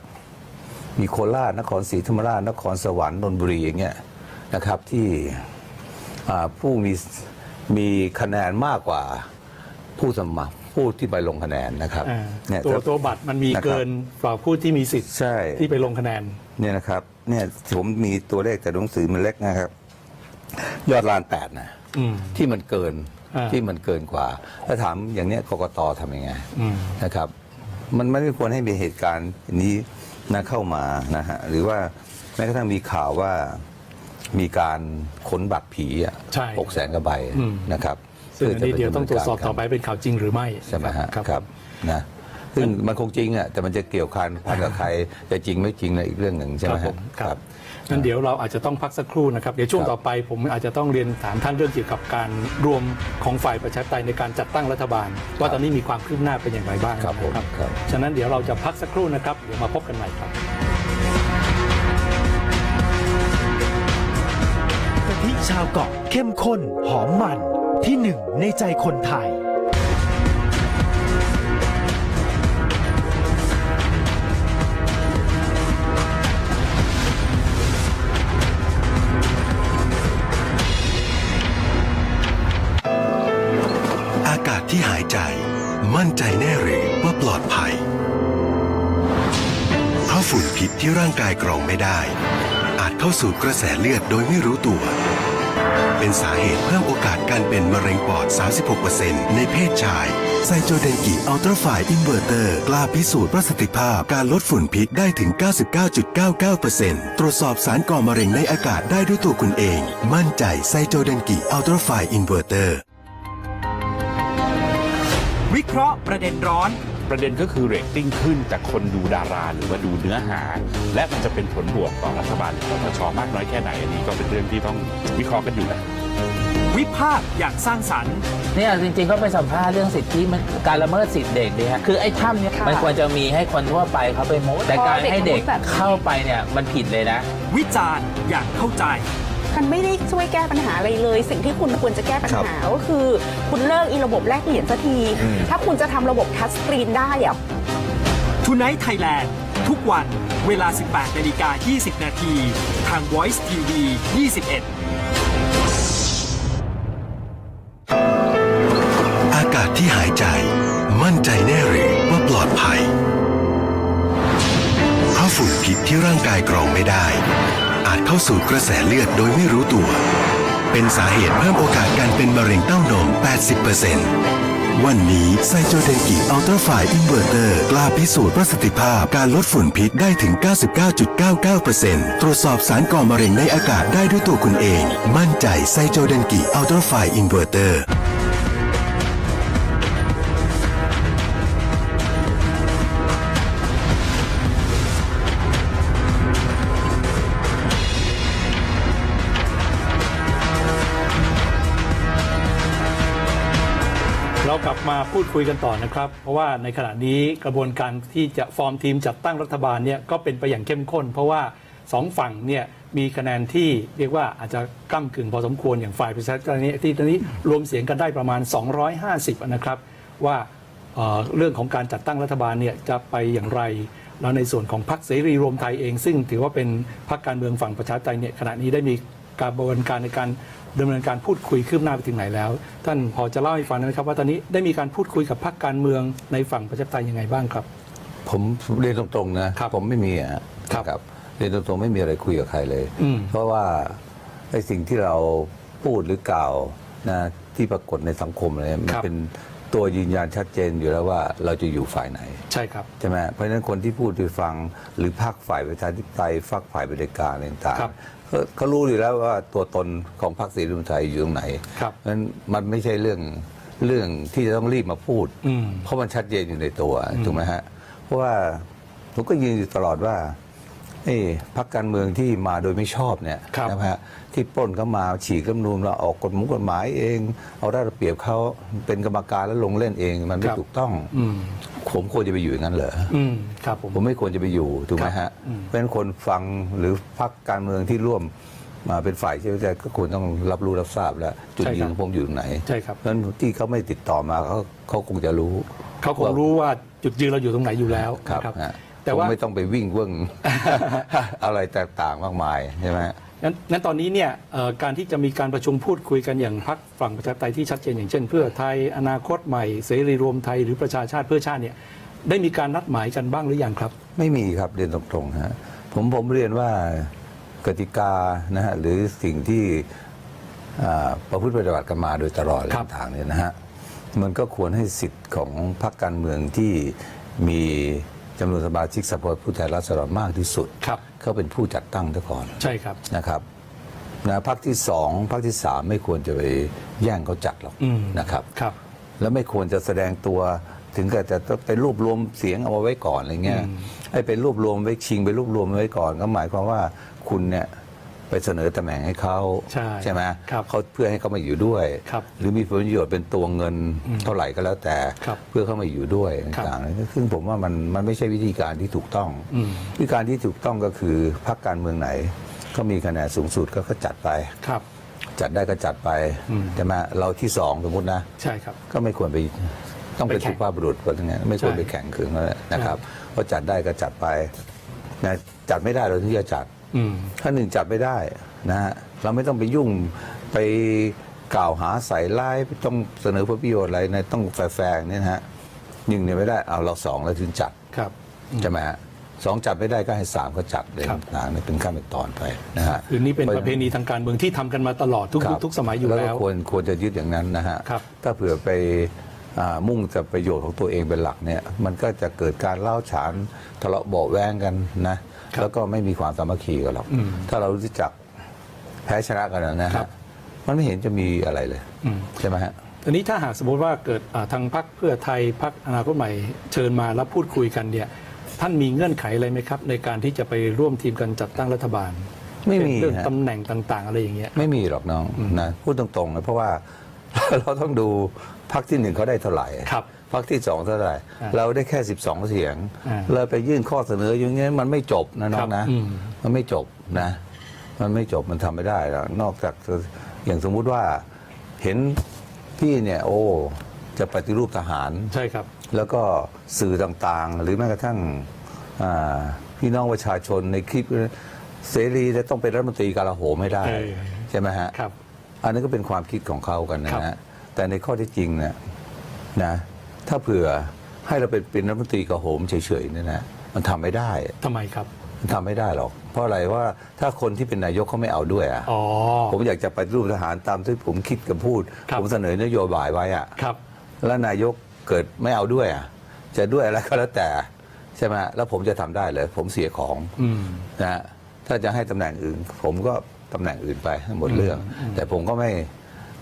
Speaker 2: มีโคราชนครศรีธรรมราชนครสวรรค์นนทบุรีอย่างเงี้ยนะครับที่อ่าผู้มีมีคะแนนมากกว่าผู้สมัครผู้ที่ไปลงคะแนนนะครับ
Speaker 1: อ่า
Speaker 2: เนี่ย
Speaker 1: ตัว
Speaker 2: ถ้า
Speaker 1: ตัวบัตรมันมี
Speaker 2: นะครับ
Speaker 1: เกินกว่าผู้ที่มีสิทธิ์
Speaker 2: ใช่
Speaker 1: ที่ไปลงคะแนน
Speaker 2: เนี่ยนะครับเนี่ยผมมีตัวเลขแต่หนังสือมันเล็กนะครับ ยอดล้านแปดนะ
Speaker 1: อืม
Speaker 2: ที่มันเกิน
Speaker 1: อ่า
Speaker 2: ที่มันเกินกว่า ถ้าถามอย่างเนี้ยกกตทำยังไง
Speaker 1: อืม
Speaker 2: นะครับ มันไม่ควรให้มีเหตุการณ์นี้ นะเข้ามานะฮะหรือว่าแม้กระทั่งมีข่าวว่ามีการขนบัตรผีอะ
Speaker 1: ใช่
Speaker 2: หกแสนกว่าใบ
Speaker 1: อืม
Speaker 2: นะครับ
Speaker 1: ซึ่งอันนี้เดี๋ยวต้องตรวจสอบต่อไป
Speaker 2: เพื่
Speaker 1: เป็นข่าวจริงหรือไม่
Speaker 2: ใช่ไหมฮะ
Speaker 1: ครับ
Speaker 2: ครับนะ ซึ่งมันคงจริงอะแต่มันจะเกี่ยวพันพันกับใครจะจริงไม่จริงนะอีกเรื่องหนึ่งใช่
Speaker 1: ค
Speaker 2: ไห
Speaker 1: รั
Speaker 2: ม
Speaker 1: บผ
Speaker 2: ฮะ
Speaker 1: มครับงั้นเดี๋ยวเราอาจจะต้องพักสักครู่นะครับเดี๋ยวช่วง
Speaker 2: ครับ
Speaker 1: ต่อไปผมอาจจะต้องเรียนถามท่านเรื่องเกี่ยวกับการรวมของฝ่ายประชาธิปไตยในการจัดตั้งรัฐบาล ว่าตอนนี้มีความคืบหน้าเป็นอย่างไรบ้าง
Speaker 2: ครับผม
Speaker 1: นะครับฉะนั้นเดี๋ยวเราจะพักสักครู่นะครับเดี๋ยวมาพบกันใหม่ครับ
Speaker 3: กะทิชาวเกาะเข้มข้นหอมมันที่หนึ่งในใจคนไทย
Speaker 4: ที่หายใจ มั่นใจแน่หรือว่าปลอดภัย เพราะฝุ่นพิษที่ร่างกายกรองไม่ได้ อาจเข้าสู่กระแสเลือดโดยไม่รู้ตัว เป็นสาเหตุเพิ่มโอกาสการเป็นมะเร็งปอด 36%ในเพศชาย ไซโจเดนกิอัลตราไฟอินเวอร์เตอร์ กล้าพิสูจน์ประสิทธิภาพการลดฝุ่นพิษได้ถึง 99.99%ตรวจสอบสารก่อมะเร็งในอากาศได้ด้วยตัวคุณเอง มั่นใจไซโจเดนกิอัลตราไฟอินเวอร์เตอร์
Speaker 3: วิเคราะห์ประเด็นร้อน
Speaker 5: ประเด็นก็คือเรตติ้งขึ้นจากคนดูดาราหรือว่าดูเนื้อหา และมันจะเป็นผลบวกต่อรัฐบาลหรือคอสชมากน้อยแค่ไหนอันนี้ก็เป็นเรื่องที่ต้องวิเคราะห์กันอยู่นะ
Speaker 3: วิพากษ์อย่างสร้างสรรค์
Speaker 6: เนี่ยจริงๆก็ไปสัมภาษณ์เรื่องสิทธิมันการละเมิดสิทธิเด็กดีฮะคือไอ้ถ้ำเนี่ย
Speaker 7: ค่ะ
Speaker 6: มันควรจะมีให้คนทั่วไปเขาไปมุดแต่การให้เด็ก
Speaker 7: เด็กแบบ
Speaker 6: เข้าไปเนี่ยมันผิดเลยนะ
Speaker 3: วิจารณ์อย่างเข้าใจ
Speaker 7: มันไม่ได้ช่วยแก้ปัญหาอะไรเลย สิ่งที่คุณควรจะแก้ปัญหาก็คือ คุณเลิกอีระบบแลกเหรียญสักที ถ้าคุณจะทำระบบทัชสกรีนได้อะ
Speaker 3: Tonight Thailand ทุกวันเวลา 18นาฬิกา20 นาทีทาง Voice TV 21
Speaker 4: อากาศที่หายใจ มั่นใจแน่หรือว่าปลอดภัย เพราะฝุ่นพิษที่ร่างกายกรองไม่ได้ อาจเข้าสู่กระแสเลือดโดยไม่รู้ตัว เป็นสาเหตุเพิ่มโอกาสการเป็นมะเร็งเต้านม 80%วันนี้ไซโจเดนกิอัลตราไฟอินเวอร์เตอร์กล้าพิสูจน์ประสิทธิภาพการลดฝุ่นพิษได้ถึง 99.99%ตรวจสอบสารก่อมะเร็งในอากาศได้ด้วยตัวคุณเอง มั่นใจไซโจเดนกิอัลตราไฟอินเวอร์เตอร์
Speaker 1: พูดคุยกันต่อนะครับ เพราะว่าในขณะนี้กระบวนการที่จะฟอร์มทีมจัดตั้งรัฐบาลเนี่ยก็เป็นไปอย่างเข้มข้น เพราะว่าสองฝั่งเนี่ยมีคะแนนที่เรียกว่าอาจจะก้ากึ่งพอสมควรอย่างฝ่ายประชาธิปไตยที่ตอนนี้รวมเสียงกันได้ประมาณ 250 นะครับ ว่าเเรื่องของการจัดตั้งรัฐบาลเนี่ยจะไปอย่างไรแล้วในส่วนของพรรคเสรีรวมไทยเอง ซึ่งถือว่าเป็นพรรคการเมืองฝั่งประชาธิปไตยเนี่ยขณะนี้ได้มีการบวนการในการ ดำเนินการพูดคุยคืบหน้าไปถึงไหนแล้ว ท่านพอจะเล่าให้ฟังได้ไหมครับว่าตอนนี้ได้มีการพูดคุยกับพรรคการเมืองในฝั่งประชาธิปไตยยังไงบ้างครับ
Speaker 2: ผมเรียนตรงๆนะครับผมไม่มีอะ
Speaker 1: ครับ
Speaker 2: ครับเรียนตรงๆไม่มีอะไรคุยกับใครเลย
Speaker 1: อืม
Speaker 2: เพราะว่าไอ้สิ่งที่เราพูดหรือกล่าวนะที่ปรากฏในสังคมเลยมัน
Speaker 1: ครับ
Speaker 2: เป็นตัวยืนยันชัดเจนอยู่แล้วว่าเราจะอยู่ฝ่ายไหน
Speaker 1: ใช่ครับ
Speaker 2: ใช่ไหมเพราะฉะนั้นคนที่พูดที่ฟังหรือพรรคฝ่ายประชาธิปไตยพรรคฝ่ายบริการอะไรต่าง
Speaker 1: ครับ
Speaker 2: ๆ เขาเขารู้อยู่แล้วว่าตัวตนของพรรคเสรีรวมไทยอยู่ตรงไหน
Speaker 1: ครับ
Speaker 2: เพราะฉะนั้นมันไม่ใช่เรื่องเรื่องที่จะต้องรีบมาพูด
Speaker 1: อืม
Speaker 2: เพราะมันชัดเจนอยู่ในตัวถูกไหมฮะเพราะว่าผมก็ยืนอยู่ตลอดว่า เอ้พักการเมืองที่มาโดยไม่ชอบเนี่ย
Speaker 1: ครับ
Speaker 2: นะฮะที่ปล้นเข้ามาฉีกรัฐธรรมนูลเราออกกฎหมายกฎหมายเอง เอาได้ระเปรียบเขาเป็นกรรมการแล้วลงเล่นเองมันไม่
Speaker 1: ครับ
Speaker 2: ถูกต้อง
Speaker 1: อืม
Speaker 2: ผมควรจะไปอยู่อย่างนั้นเหรอ
Speaker 1: อืมครับผม
Speaker 2: ผมไม่ควรจะไปอยู่ถูกไหม
Speaker 1: ครั
Speaker 2: ฮะ
Speaker 1: บอืม
Speaker 2: เพราะฉะนั้นคนฟังหรือพรรคการเมืองที่ร่วมมาเป็นฝ่ายเชื่อใจก็ควรต้องรับรู้รับทราบแล้ว จุดยืนของผมอยู่ตรงไหน
Speaker 1: ใช่ครับ
Speaker 2: เพราะฉะนั้นที่เขาไม่ติดต่อมาเขาเขาคงจะรู้
Speaker 1: เขาคงรู้ว่าจุดยืนเราอยู่ตรงไหนอยู่แล้ว
Speaker 2: ครับ
Speaker 1: นะครับ
Speaker 2: ฮะ
Speaker 1: แต่ว่า
Speaker 2: ผมไม่ต้องไปวิ่งเวิ้งอะไรต่างๆมากมายใช่ไหมฮะ
Speaker 1: งั้นงั้นตอนนี้เนี่ยเอ่อการที่จะมีการประชุมพูดคุยกันอย่างพรรคฝั่งประชาธิปไตยที่ชัดเจนอย่างเช่น เพื่อไทยอนาคตใหม่เสรีรวมไทยหรือประชาชาติเพื่อชาติเนี่ยได้มีการนัดหมายกันบ้างหรือยังครับ
Speaker 2: ไม่มีครับเรียนตรงๆฮะผมผมเรียนว่ากติกานะฮะหรือสิ่งที่อ่าประพฤติปฏิบัติกันมาโดยตลอด
Speaker 1: ครับ
Speaker 2: ต่างๆเนี่ยนะฮะมันก็ควรให้สิทธิ์ของพรรคการเมืองที่มี จำนวนสมาชิกสภาผู้แทนราษฎรมากที่สุด
Speaker 1: ครับ
Speaker 2: เขาเป็นผู้จัดตั้งซะก่อน
Speaker 1: ใช่ครับ
Speaker 2: นะครับนะพรรคที่สองพรรคที่สามไม่ควรจะไปแย่งเขาจัดหรอก
Speaker 1: อืม
Speaker 2: นะครับ
Speaker 1: ครับ
Speaker 2: แล้วไม่ควรจะแสดงตัวถึงกับจะต้องไปรวบรวมเสียงเอาไว้ก่อนอะไรเงี้ยไอ้ไปรวบรวมไว้ชิงไปรวบรวมไว้ก่อน ก็หมายความว่าคุณเนี่ย ไปเสนอตำแหน่งให้เขา
Speaker 1: ใช่
Speaker 2: ไหม
Speaker 1: ครับ
Speaker 2: เขาเพื่อให้เขามาอยู่ด้วย
Speaker 1: ครับ
Speaker 2: หรือมีผลประโยชน์เป็นตัวเงินเท่าไหร่ก็แล้วแต่
Speaker 1: ครับ
Speaker 2: เพื่อเข้ามาอยู่ด้วย
Speaker 1: ครับ
Speaker 2: ต่างๆซึ่งผมว่ามันมันไม่ใช่วิธีการที่ถูกต้อง
Speaker 1: อืม
Speaker 2: วิธีการที่ถูกต้องก็คือพรรคการเมืองไหน ก็มีคะแนนสูงสุดก็ก็จัดไป
Speaker 1: ครับ
Speaker 2: จัดได้ก็จัดไป
Speaker 1: อืม
Speaker 2: ใช่ไหมเราที่สองสมมตินะ
Speaker 1: ใช่ครับ
Speaker 2: ก็ไม่ควรไปต้องเป็น
Speaker 1: ไปแข่
Speaker 2: สุ
Speaker 1: ง
Speaker 2: ภาพบุรุษคนยังไงไม่ควร
Speaker 1: ใช่
Speaker 2: ไปแข่งขึงแล้วนะครับเพราะจัดได้ก็จัดไปนะจัดไม่ได้เราถึงจะจัด
Speaker 1: อืม
Speaker 2: ถ้าหนึ่งจัดไม่ได้นะฮะเราไม่ต้องไปยุ่งไปกล่าวหาใส่ร้ายต้องเสนอผลประโยชน์อะไรในต้องแฝงๆเนี่ยนะฮะหนึ่งเนี่ยไม่ได้เอาเราสองเราถึงจัด
Speaker 1: ครับ
Speaker 2: ใช่ไหมฮะสองจัดไม่ได้ก็ให้สามก็จัดเลย
Speaker 1: ครับ
Speaker 2: ต่างๆนี่เป็นขั้นเป็นตอนไปนะฮะ
Speaker 1: คือนี่เป็นประเพณีทางการเมืองที่ทำกันมาตลอดทุก
Speaker 2: ครับ
Speaker 1: ยุคทุกสมัยอยู่
Speaker 2: ก็
Speaker 1: แล้ว
Speaker 2: ควรควรจะยึดอย่างนั้นนะฮะ
Speaker 1: ครับ
Speaker 2: ถ้าเผื่อไปอ่ามุ่งแต่ประโยชน์ของตัวเองเป็นหลักเนี่ยมันก็จะเกิดการเล่าฉานทะเลาะเบาะแวงกันนะ
Speaker 1: ครับ
Speaker 2: แล้วก็ไม่มีความสามัคคีกันหรอก
Speaker 1: อืม
Speaker 2: ถ้าเรารู้จักแพ้ชนะกันนะ
Speaker 1: ครั
Speaker 2: ฮะ
Speaker 1: บ
Speaker 2: มันไม่เห็นจะมีอะไรเลย
Speaker 1: อืม
Speaker 2: ใช่ไหมฮะ
Speaker 1: ทีนี้ถ้าหากสมมติว่าเกิดอ่าทางพรรคเพื่อไทยพรรคอนาคตใหม่เชิญมาแล้วพูดคุยกันเนี่ย ท่านมีเงื่อนไขอะไรไหมครับ ในการที่จะไปร่วมทีมกันจัดตั้งรัฐบาล
Speaker 2: ไม่มี
Speaker 1: เรื่อง
Speaker 2: ฮะ
Speaker 1: ตำแหน่งต่าง ๆ อะไรอย่างเงี้ย
Speaker 2: ไม่มีหรอกน้องนะพูดตรงๆนะเพราะว่า เราต้องดูพักที่หนึ่งเขาได้เท่าไหร่
Speaker 1: ครับ
Speaker 2: พักที่สองเท่าไหร่
Speaker 1: อ่า
Speaker 2: เราได้แค่ 12 เสียง
Speaker 1: อ่า
Speaker 2: เราไปยื่นข้อเสนออย่างเงี้ยมันไม่จบนะน้อ
Speaker 1: ครั
Speaker 2: ง
Speaker 1: บ
Speaker 2: นะ
Speaker 1: อืม
Speaker 2: มันไม่จบนะ มันไม่จบมันทำไม่ได้แล้วนอกจากอย่างสมมุติว่าเห็นพี่เนี่ยโอ้จะปฏิรูปทหาร
Speaker 1: ใช่ครับ
Speaker 2: แล้วก็สื่อต่างๆ หรือแม้กระทั่งอ่าพี่น้องประชาชนในคลิปเสรีจะต้องเป็นรัฐมนตรีกลาโหมไม่ได้
Speaker 1: เออ
Speaker 2: ใช่ไหมฮะ
Speaker 1: ครับ
Speaker 2: อันนั้นก็เป็นความคิดของเขากันนะครับฮะแต่ในข้อที่จริงเนี่ยนะ ถ้าเผื่อให้เราเป็นเป็นรัฐมนตรีกลาโหมเฉยๆเนี่ยนะมันทำไม่ได้
Speaker 1: ทำไมครับ
Speaker 2: มันทำไม่ได้หรอก เพราะอะไรว่าถ้าคนที่เป็นนายกเขาไม่เอาด้วยอะ
Speaker 1: อ๋อ
Speaker 2: ผมอยากจะปฏิรูปทหารตามที่ผมคิดกับพูด
Speaker 1: ครับ
Speaker 2: ผมเสนอนโยบายไว้อะ
Speaker 1: ครับ
Speaker 2: แล้วนายกเกิดไม่เอาด้วยอะ จะด้วยอะไรก็แล้วแต่ ใช่ไหมแล้วผมจะทำได้เลย ผมเสียของ
Speaker 1: อืม
Speaker 2: นะฮะถ้าจะให้ตำแหน่งอื่น ผมก็ตำแหน่งอื่นไปให้หมดเรื่อง แต่ผมก็ไม่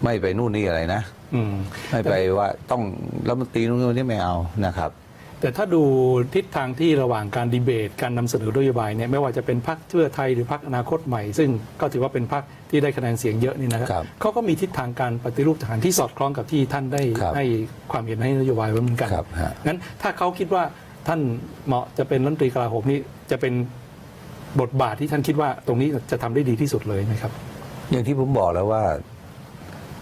Speaker 2: ไม่ไปนู่นนี่อะไรนะ
Speaker 1: อืม
Speaker 2: ไม่ไปว่าต้องรัฐมนตรีนู่นนี่ไม่เอานะครับ
Speaker 1: แต่ถ้าดูทิศทางที่ระหว่างการดีเบต การนำเสนอนโยบายเนี่ยไม่ว่าจะเป็นพรรคเพื่อไทยหรือพรรคอนาคตใหม่ ซึ่งก็ถือว่าเป็นพรรคที่ได้คะแนนเสียงเยอะนี่นะครับ
Speaker 2: ครับ
Speaker 1: เขาก็มีทิศทางการปฏิรูปทหารที่สอดคล้องกับที่ท่านได้
Speaker 2: ครับ
Speaker 1: ให้ความเห็นให้นโยบายไว้เหมือนกัน
Speaker 2: ครับฮะ
Speaker 1: งั้นถ้าเขาคิดว่าท่านเหมาะจะเป็นรัฐมนตรีกลาโหมนี่จะเป็นบทบาทที่ท่านคิดว่าตรงนี้จะทำได้ดีที่สุดเลยไหมครับ
Speaker 2: อย่างที่ผมบอกแล้วว่า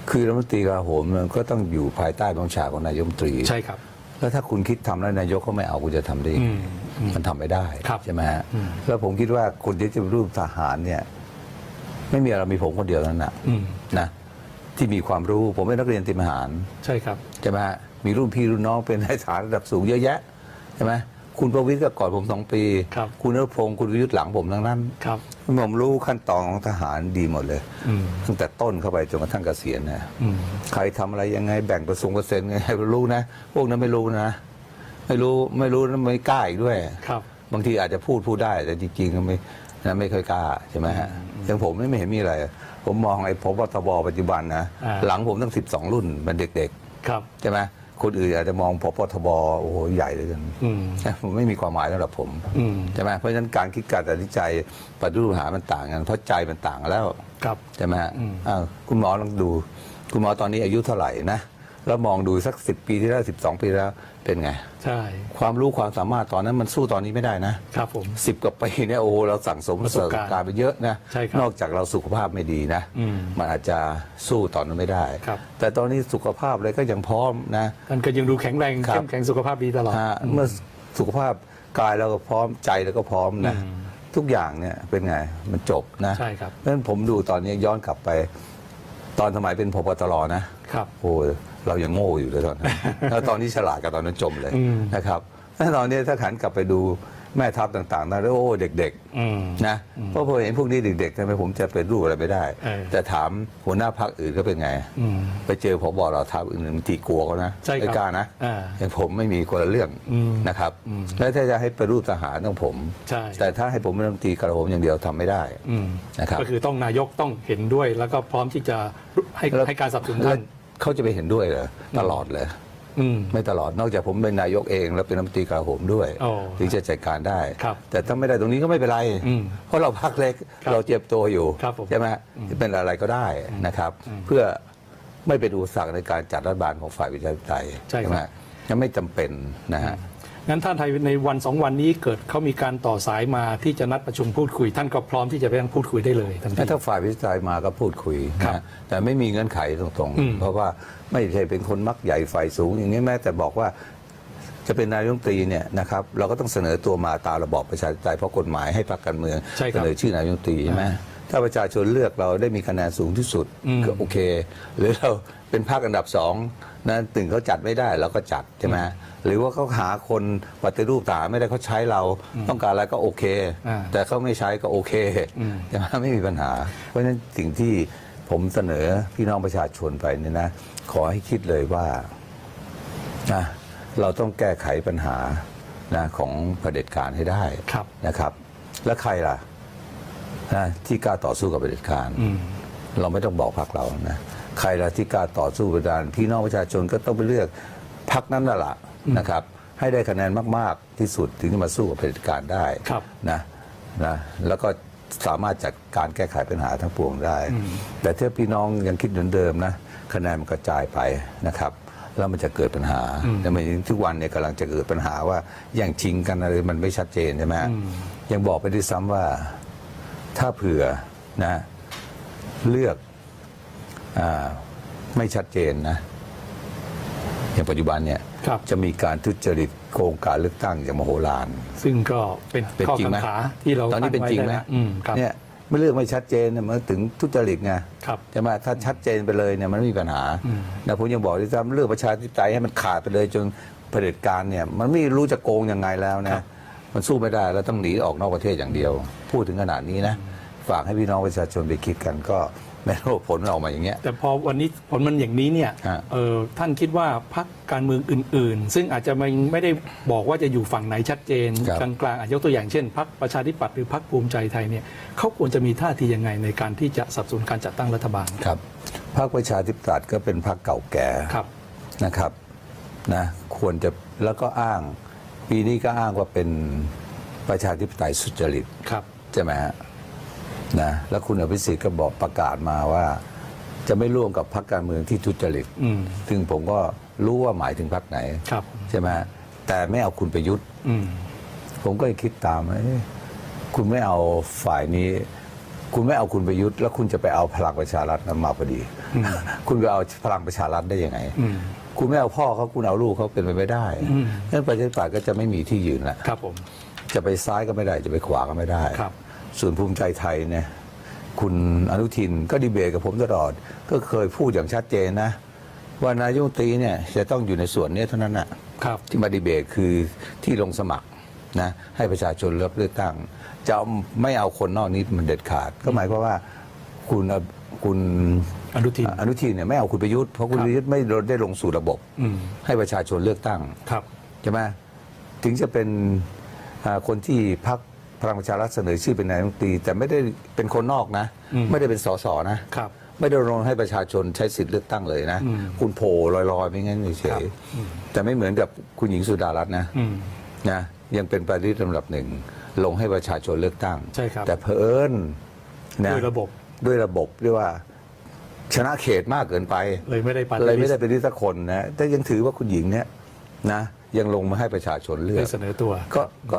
Speaker 2: คือรัฐมนตรีกลาโหมมันก็ต้องอยู่ภายใต้บัญชาของนายกรัฐมนตรี
Speaker 1: ใช่ครับ
Speaker 2: แล้วถ้าคุณคิดทำแล้วนายกก็ไม่เอาคุณจะทำได้ยังไง
Speaker 1: อืมอืม
Speaker 2: มันทำไม่ได้
Speaker 1: ครับ
Speaker 2: ใช่ไหมฮะ
Speaker 1: อืม
Speaker 2: แล้วผมคิดว่าคนที่จะเป็นรูปทหารเนี่ย ไม่มีเรามีผมคนเดียวนั้นนะ
Speaker 1: อืม
Speaker 2: นะที่มีความรู้ผมเป็นนักเรียนเตรียมทหาร
Speaker 1: ใช่ครับ
Speaker 2: ใช่ไหมฮะมีรุ่นพี่รุ่นน้องเป็นนายทหารระดับสูงเยอะแยะใช่ไหม คุณประวิทย์ก็ก่อนผมสองปี
Speaker 1: ครับ
Speaker 2: คุณนรพงศ์คุณวิยุทธ์หลังผมทั้งนั้น
Speaker 1: ครับ
Speaker 2: ผมรู้ขั้นตอนของทหารดีหมดเลย
Speaker 1: อืม
Speaker 2: ตั้งแต่ต้นเข้าไปจนกระทั่งเกษียณนะ
Speaker 1: อืม
Speaker 2: ใครทำอะไรยังไงแบ่งเปอร์เซ็นต์เปอร์เซ็นต์ไงให้รู้นะพวกนั้นไม่รู้นะไม่รู้ไม่รู้แล้วไม่กล้าอีกด้วย
Speaker 1: ครับ
Speaker 2: บางทีอาจจะพูดพูดได้ แต่จริงๆก็ไม่นะไม่เคยกล้าใช่ไหมฮะอย่างผมไม่เห็นมีอะไร ผมมองไอ้พบตบปัจจุบันนะ
Speaker 1: อ่า
Speaker 2: หลังผมตั้งสิบสองรุ่นเป็นเด็ก
Speaker 1: ครับ
Speaker 2: ๆใช่ไหม คนอื่นอาจจะมองพบทบโอ้โหใหญ่เหลยกัน
Speaker 1: อืม
Speaker 2: ผมไม่มีความหมายสำหรับผม
Speaker 1: อืม
Speaker 2: ใช่ไหมเพราะฉะนั้นการคิดการตัดสินใจปฏิรูปหามันต่างกัน เพราะใจมันต่างกันแล้ว
Speaker 1: ครับ
Speaker 2: ใช่ไหมฮะ
Speaker 1: อืม
Speaker 2: อ้าวคุณหมอลองดู คุณหมอตอนนี้อายุเท่าไหร่นะแล้วมองดูสักสิปีที่แล้วสิบสองปีแล้ว เป็นไง
Speaker 1: ใช่
Speaker 2: ความรู้ความสามารถตอนนั้นมันสู้ตอนนี้ไม่ได้นะครับ
Speaker 1: ผม
Speaker 2: สิบกว่าปีเนี่ยโอ้โหเราสั่งสม
Speaker 1: ประสบการณ์
Speaker 2: การณ์ไปเยอะนะ
Speaker 1: ใช่ครับ
Speaker 2: นอกจากเราสุขภาพไม่ดีนะ
Speaker 1: อืม
Speaker 2: มันอาจจะสู้ตอนนั้นไม่ได้
Speaker 1: ครับ
Speaker 2: แต่ตอนนี้สุขภาพอะไรก็ยังพร้อมนะ
Speaker 1: ท่านก็ยังดูแข็งแรง
Speaker 2: ครับ
Speaker 1: เข้มแข็งสุขภาพดีตลอด
Speaker 2: ฮะเมื่อสุขภาพกายเราก็พร้อมใจเราก็พร้อมนะ
Speaker 1: อืม
Speaker 2: ทุกอย่างเนี่ยเป็นไงมันจบนะ
Speaker 1: ใช่ครับ
Speaker 2: เพราะฉะนั้นผมดูตอนนี้ย้อนกลับไป ตอนสมัยเป็นพบตรนะ
Speaker 1: ครับ
Speaker 2: โอ้ย เรายังโง่อยู่เลยตอนนั้นแล้วตอนนี้ฉลาดกับตอนนั้นจมเลย
Speaker 1: อืม
Speaker 2: นะครับแล้วตอนนี้ถ้าขันกลับไปดูแม่ทัพต่างๆนะแล้วโอ้เด็ก
Speaker 1: อืม
Speaker 2: ๆนะเพราะพอเห็นพวกนี้เด็กๆทำไมผมจะเป็นรูปอะไรไม่ได้
Speaker 1: เออ
Speaker 2: แต่ถามหัวหน้าพักอื่นก็เป็นไง
Speaker 1: อืม
Speaker 2: ไปเจอพบเราทัพอื่นบางทีกลัวเขานะ
Speaker 1: ใช่ครับ
Speaker 2: ไม่กล้านะ
Speaker 1: อ่า
Speaker 2: อย่างผมไม่มีคนละเรื่อง
Speaker 1: อืม
Speaker 2: นะครับ
Speaker 1: อืม
Speaker 2: แล้วถ้าจะให้ไปรูปทหารต้องผม
Speaker 1: ใช่
Speaker 2: แต่ถ้าให้ผมเป็นรัฐมนตรีกระผมอย่างเดียวทำไม่ได้
Speaker 1: อืม
Speaker 2: นะครับ
Speaker 1: ก็คือต้องนายกต้องเห็นด้วยแล้วก็พร้อมที่จะให้
Speaker 2: แล้ว
Speaker 1: ให้การสนับสนุน
Speaker 2: แล้
Speaker 1: ท่า
Speaker 2: วน เขาจะไปเห็นด้วยเหรอตลอดเลย
Speaker 1: อืม
Speaker 2: ไม่ตลอดนอกจากผมเป็นนายกเอง แล้วเป็นรัฐมนตรีกระผมด้วย
Speaker 1: โอ้
Speaker 2: ถึงจะจัดการได้
Speaker 1: ครับ
Speaker 2: แต่ถ้าไม่ได้ตรงนี้ก็ไม่เป็นไร
Speaker 1: อืม
Speaker 2: เพราะเราพักเล็ก
Speaker 1: ครับ
Speaker 2: เราเจ็บตัวอยู่
Speaker 1: ครับผม
Speaker 2: ใช่ไหมฮะจะเป็นอะไรก็ได้นะครับ
Speaker 1: อืม
Speaker 2: เพื่อไม่เป็นอุปสรรคในการจัดรัฐบาลของฝ่ายประชาธิปไตย
Speaker 1: ใช่ครับ
Speaker 2: ไหมยังไม่จำเป็นนะฮะ
Speaker 1: งั้นท่านไทยในวันสองวันนี้เกิดเขามีการต่อสายมาที่จะนัดประชุมพูดคุย ท่านก็พร้อมที่จะไปนั่งพูดคุยได้เลยทันที
Speaker 2: ถ้าฝ่ายวิจัยมาก็พูดคุย
Speaker 1: ครับ
Speaker 2: นะแต่ไม่มีเงื่อนไขตรง
Speaker 1: อืม
Speaker 2: ๆ เพราะว่าไม่ใช่เป็นคนมักใหญ่ฝ่ายสูง อย่างนี้แม้แต่บอกว่าจะเป็นนายกรัฐมนตรีเนี่ยนะครับเราก็ต้องเสนอตัวมาตามระบอบประชาธิปไตยเพราะกฎหมายให้พรรคการเมือง
Speaker 1: ใช่ค
Speaker 2: เส
Speaker 1: รับ
Speaker 2: นอชื่อนายกรัฐมนตรีใช่ไหมถ้าประชาชนเลือกเราได้มีคะแนนสูงที่สุด
Speaker 1: อืม
Speaker 2: ก็โอเค หรือเราเป็นพรรคอันดับสองนะถึงเขาจัดไม่ได้เราก็จัดใช่ไหม หรือว่าเขาหาคนปฏิรูปทหารไม่ได้เขาใช้เราต้องการอะไรก็โอเค
Speaker 1: อ่า
Speaker 2: แต่เขาไม่ใช้ก็โอเค
Speaker 1: อืม
Speaker 2: ใช่ไหมไม่มีปัญหา เพราะฉะนั้นสิ่งที่ผมเสนอพี่น้องประชาชนไปเนี่ยนะ ขอให้คิดเลยว่านะเราต้องแก้ไขปัญหานะของเผด็จการให้ได้
Speaker 1: ครับ
Speaker 2: นะครับ แล้วใครล่ะนะที่กล้าต่อสู้กับเผด็จการ
Speaker 1: อืม
Speaker 2: เราไม่ต้องบอกพรรคเรานะใครล่ะที่กล้าต่อสู้กับการพี่น้องประชาชนก็ต้องไปเลือกพรรคนั้นน่ะล่ะ นะครับ ให้ได้คะแนนมาก ๆ ที่สุดถึงจะมาสู้กับเผด็จการได้
Speaker 1: ครับ
Speaker 2: นะนะแล้วก็สามารถจัดการแก้ไขปัญหาทั้งปวงได้ แต่ถ้าพี่น้องยังคิดเหมือนเดิมนะคะแนนมันกระจายไปนะครับแล้วมันจะเกิดปัญหาแต่เหมือนทุกวันเนี่ยกำลังจะเกิดปัญหาว่าแย่งชิงกันอะไรมันไม่ชัดเจนใช่ไหมฮะยังบอกไปด้วยซ้ำว่าถ้าเผื่อนะเลือกอาไม่ชัดเจนนะ อย่างปัจจุบันเนี่ย
Speaker 1: ครับ
Speaker 2: จะมีการทุจริตโกงการเลือกตั้งอย่างมโหฬาร
Speaker 1: ซึ่งก็เป็น
Speaker 2: เป็น
Speaker 1: ข้อ
Speaker 2: จริง
Speaker 1: กั
Speaker 2: ไหม
Speaker 1: งขาที่เรา
Speaker 2: ตอนนี้เป็นจริงไหม
Speaker 1: ตั้ว้ด้อืมครับ
Speaker 2: เนี่ยไม่เลือกไม่ชัดเจนเนี่ยมันถึงทุจริตไง
Speaker 1: ครับ
Speaker 2: ใช่ไหมถ้าชัดเจนไปเลยเนี่ยมันไม่มีปัญหานะผมยังบอกด้วยซ้ำเลือกประชาธิปไตยให้มันขาดไปเลยจนเผด็จการเนี่ยมันไม่รู้จะโกงยังไงแล้ว
Speaker 1: ครั
Speaker 2: นะ
Speaker 1: บ
Speaker 2: มันสู้ไม่ได้แล้วต้องหนีออกนอกประเทศอย่างเดียว พูดถึงขนาดนี้นะฝากให้พี่น้องประชาชนไปคิดกันก็ ไม่รู้ผลมันออกมาอย่างเงี้ย
Speaker 1: แต่พอวันนี้ผลมันอย่างนี้เนี่ย
Speaker 2: ฮะ
Speaker 1: เออท่านคิดว่าพรรคการเมืองอื่น ๆ ซึ่งอาจจะไม่ไม่ได้บอกว่าจะอยู่ฝั่งไหนชัดเจน
Speaker 2: ครับ
Speaker 1: กลางๆอาจยกตัวอย่างเช่นพรรคประชาธิปัตย์หรือพรรคภูมิใจไทยเนี่ยเขาควรจะมีท่าทียังไงในการที่จะสนับสนุนการจัดตั้งรัฐบาล
Speaker 2: ครับพรรคประชาธิปไตยก็เป็นพรรคเก่าแก่
Speaker 1: ครับ
Speaker 2: นะครับนะควรจะแล้วก็อ้าง ปีนี้ก็อ้างว่าเป็นประชาธิปไตยสุจริต
Speaker 1: ครับ
Speaker 2: ใช่ไหมฮะ นะแล้วคุณอภิสิทธิ์ก็บอกประกาศมาว่า จะไม่ร่วมกับพรรคการเมืองที่ทุจริต
Speaker 1: อืม
Speaker 2: ซึ่งผมก็รู้ว่าหมายถึงพรรคไหน
Speaker 1: ครับ
Speaker 2: ใช่ไหมฮะแต่ไม่เอาคุณประยุทธ์
Speaker 1: อืม
Speaker 2: ผมก็คิดตามเอ๊ะคุณไม่เอาฝ่ายนี้ คุณไม่เอาคุณประยุทธ์ แล้วคุณจะไปเอาพลังประชารัฐนั้นมาพอดี คุณไปเอาพลังประชารัฐได้ยังไง
Speaker 1: อืม
Speaker 2: คุณไม่เอาพ่อเขาคุณเอาลูกเขาเป็นไปไม่ได้
Speaker 1: อืม
Speaker 2: งั้นประชาธิปัตย์ก็จะไม่มีที่ยืนแหละ
Speaker 1: ครับผม
Speaker 2: จะไปซ้ายก็ไม่ได้จะไปขวาก็ไม่ได้
Speaker 1: ครับ
Speaker 2: ส่วนภูมิใจไทยเนี่ยคุณอนุทินก็ดีเบตกับผมตลอด ก็เคยพูดอย่างชัดเจนนะ ว่านายกรัฐมนตรีเนี่ยจะต้องอยู่ในส่วนนี้เท่านั้นน่ะ
Speaker 1: ครับ
Speaker 2: ที่มาดีเบตคือที่ลงสมัครนะให้ประชาชนเลือกเลือกตั้ง จะเอาไม่เอาคนนอกนี้มันเด็ดขาด ก็หมายความว่าคุณอคุณ
Speaker 1: อนุทิน
Speaker 2: อนุทินเนี่ยไม่เอาคุณประยุทธ์เพราะคุณ
Speaker 1: ครับ
Speaker 2: ประยุทธ์ไม่ได้ลงสู่ระบบ
Speaker 1: อืม
Speaker 2: ให้ประชาชนเลือกตั้ง
Speaker 1: ครับ
Speaker 2: ใช่ไหมถึงจะเป็นอ่าคนที่พัก พลังประชารัฐเสนอชื่อเป็นนายกรัฐมนตรี แต่ไม่ได้เป็นคนนอกนะ
Speaker 1: อืม
Speaker 2: ไม่ได้เป็นสสนะ
Speaker 1: ครับ
Speaker 2: ไม่ได้ลงให้ประชาชนใช้สิทธิ์เลือกตั้งเลยนะ
Speaker 1: อืม
Speaker 2: คุณโผล่ลอยๆไม่งั้นเฉ
Speaker 1: ครับ
Speaker 2: ย
Speaker 1: อืม
Speaker 2: ๆแต่ไม่เหมือนกับคุณหญิงสุดารัตน์นะ
Speaker 1: อืม
Speaker 2: นะยังเป็นประเด็นลำดับหนึ่งลงให้ประชาชนเลือกตั้ง
Speaker 1: ใช่ครับ
Speaker 2: แต่เพอเอิญนะ
Speaker 1: ด้วยระบบ
Speaker 2: ด้วยระบบเรียกว่า ชนะเขตมากเกินไป
Speaker 1: เลยไม่ได้ปฏิ
Speaker 2: เลยไม่ได้
Speaker 1: ริษี
Speaker 2: เป็นที่สักคนนะ แต่ยังถือว่าคุณหญิงเนี่ยนะ ยังลงมาให้ประชาชนเลือก
Speaker 1: ได้เสนอตัว
Speaker 2: ก็ก็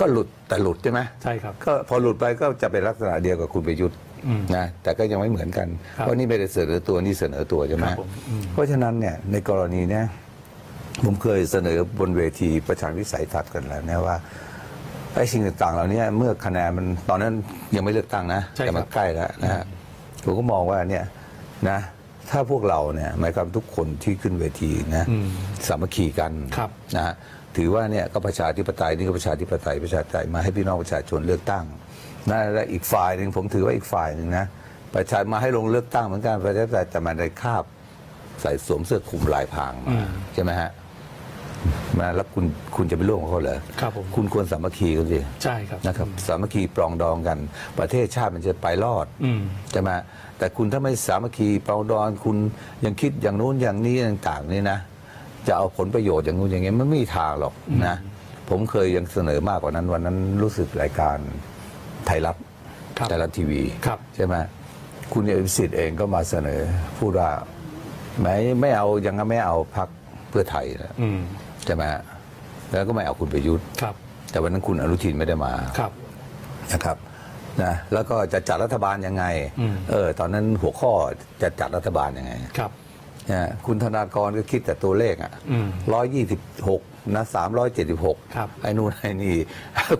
Speaker 2: ก็หลุดแต่หลุดใช่ไหม
Speaker 1: ใช่ครับ
Speaker 2: ก็พอหลุดไปก็จะเป็นลักษณะเดียวกับคุณประยุทธ์
Speaker 1: อืม
Speaker 2: นะแต่ก็ยังไม่เหมือนกัน
Speaker 1: ครับ
Speaker 2: เพราะนี่ไม่ได้เสนอตัวนี่เสนอตัวใช่ไหม
Speaker 1: ครับผมอืม
Speaker 2: เพราะฉะนั้นเนี่ยในกรณีเนี้ยผมเคยเสนอบนเวทีประชาวิสัยทัศน์กันแล้วนะว่าไอ้สิ่งต่างๆเหล่านี้เมื่อคะแนนมันตอนนั้นยังไม่เลือกตั้งนะ
Speaker 1: ใช่ครับ
Speaker 2: แต่มันใกล้แล้วนะฮะผมก็มองว่าเนี่ยนะถ้าพวกเราเนี่ยหมายความทุกคนที่ขึ้นเวทีนะ
Speaker 1: อืม
Speaker 2: สามัคคีกัน
Speaker 1: ครับ
Speaker 2: นะฮะ ถือว่าเนี่ยก็ประชาธิปไตยนี่ก็ประชาธิปไตยประชาธิปไตยมาให้พี่น้องประชาชนเลือกตั้งนะและอีกฝ่ายหนึ่งผมถือว่าอีกฝ่ายหนึ่งนะประชามาให้ลงเลือกตั้งเหมือนกันประชาธิปไตยแต่มันได้คาบใส่สวมเสื้อคลุมลายพราง
Speaker 1: อื
Speaker 2: มามใช่ไหมฮะมาแล้วคุณคุณจะไปร่วมกับเขาเหรอ
Speaker 1: ครับผม
Speaker 2: คุณควรสามัคคีกันสิ
Speaker 1: ใช่ครับ
Speaker 2: นะครับ สามัคคีปรองดองกัน ประเทศชาติมันจะไปรอด
Speaker 1: อืม
Speaker 2: ใช่ไหมแต่คุณถ้าไม่สามัคคีปรองดองคุณยังคิดอย่างนู้นอย่างนี้ต่างๆนี่นะ จะเอาผลประโยชน์อย่างนู้นอย่างนี้มันไม่มีทางหรอกนะ ผมเคยยังเสนอมากกว่านั้น วันนั้นรู้สึกรายการไทยรัฐ
Speaker 1: ครับ
Speaker 2: ไทยรัฐทีวี
Speaker 1: ครับ
Speaker 2: ใช่ไหมคุณเอวิสิทธิ์เองก็มาเสนอ พูดว่าไม่ไม่เอายังไม่เอาพักเพื่อไทยนะ
Speaker 1: อืม
Speaker 2: ใช่ไหมแล้วก็ไม่เอาคุณประยุทธ์
Speaker 1: ครับ
Speaker 2: แต่วันนั้นคุณอนุทินไม่ได้มา
Speaker 1: ครับ
Speaker 2: นะครับนะแล้วก็จะจัดรัฐบาลยังไง
Speaker 1: อืม
Speaker 2: เออ ตอนนั้นหัวข้อจะจัดรัฐบาลยังไง
Speaker 1: ครับ
Speaker 2: นะคุณธนากรก็คิดแต่ตัวเลขอะ
Speaker 1: อืม
Speaker 2: ร้อยยี่สิบหกนะสามร้อยเจ็ดสิบหก
Speaker 1: ครับ
Speaker 2: ไอ้นู่นไอ้นี่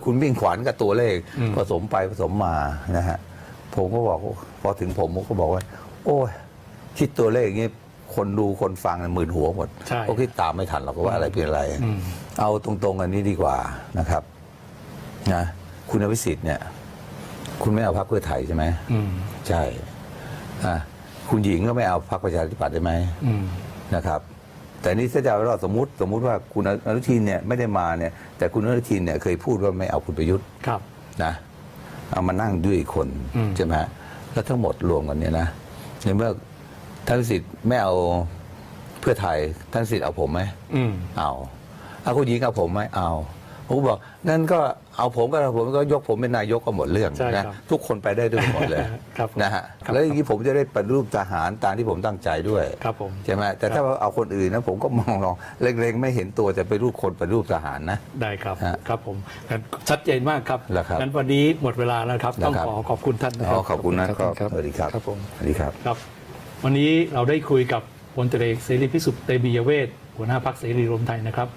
Speaker 2: คุณมิ่งขวัญกับตัวเลข
Speaker 1: อืม
Speaker 2: ผสมไปผสมมานะฮะผมก็บอกพอถึงผมผมก็บอกว่า โอ้ยคิดตัวเลขอย่างนี้คนดูคนฟังหมื่นหัวหมด
Speaker 1: ใช่
Speaker 2: ก็คิดตามไม่ทันหรอกว่าอะไรเป็นอะไร
Speaker 1: อืม
Speaker 2: เอาตรงๆอันนี้ดีกว่านะครับนะคุณอภิสิทธิ์เนี่ย คุณไม่เอาพรรคเพื่อไทยใช่ไหม
Speaker 1: อืม
Speaker 2: ใช่อะ คุณหญิงก็ไม่เอาพรรคประชาธิปัตย์ได้ไหม
Speaker 1: อืม
Speaker 2: นะครับ แต่นี่ถ้าจะเอาเราสมมติสมมุติว่าคุณอนุทินเนี่ยไม่ได้มาเนี่ย แต่คุณอนุทินเนี่ยเคยพูดว่าไม่เอาคุณประยุทธ์
Speaker 1: ครับ
Speaker 2: นะเอามานั่งด้วยอีกคน
Speaker 1: อืม
Speaker 2: ใช่ไหมฮะแล้วทั้งหมดรวมกันเนี่ยนะในเมื่อท่านสิทธิ์ไม่เอาเพื่อไทยท่านสิทธิ์เอาผมไหม
Speaker 1: อืม
Speaker 2: เอาเอาคุณหญิงเอาผมไหมเอา ผมก็บอกงั้นก็เอาผมก็เอาผมก็ยกผมเป็นนายกก็หมดเรื่อง
Speaker 1: ใช่ครั
Speaker 2: นะ
Speaker 1: บ
Speaker 2: ทุกคนไปได้ด้วยหมดเลย
Speaker 1: ครับผม
Speaker 2: นะฮะ
Speaker 1: ครับ
Speaker 2: แล้วอย่างนี้ผมจะได้ปฏิรูปทหารตามที่ผมตั้งใจด้วย
Speaker 1: ครับผม
Speaker 2: ใช่ไหมแต่ถ้าเอาคนอื่นนะผมก็มองลองเล็งๆ ไม่เห็นตัวจะไปรูปคนปฏิรูปทหารนะ
Speaker 1: ได้ครับ
Speaker 2: ฮะ
Speaker 1: ครับผมงั้นชัดเจนมากครับ
Speaker 2: แล้วครับ
Speaker 1: งั้นวันนี้หมดเวลาแล้วครับ ต้อง
Speaker 2: นะครับ
Speaker 1: ขอขอบคุณท่านนะค
Speaker 2: อ๋
Speaker 1: รั
Speaker 2: อบขอบคุณนะครับสวัสดีครับ
Speaker 1: ครับผม
Speaker 2: สวัสดีครับ
Speaker 1: ครับ วันนี้เราได้คุยกับพลตรีเอกเสรีพิสุทธิ์เตมียเวทหัวหน้าพรรคเสรีรวมไทยนะครับ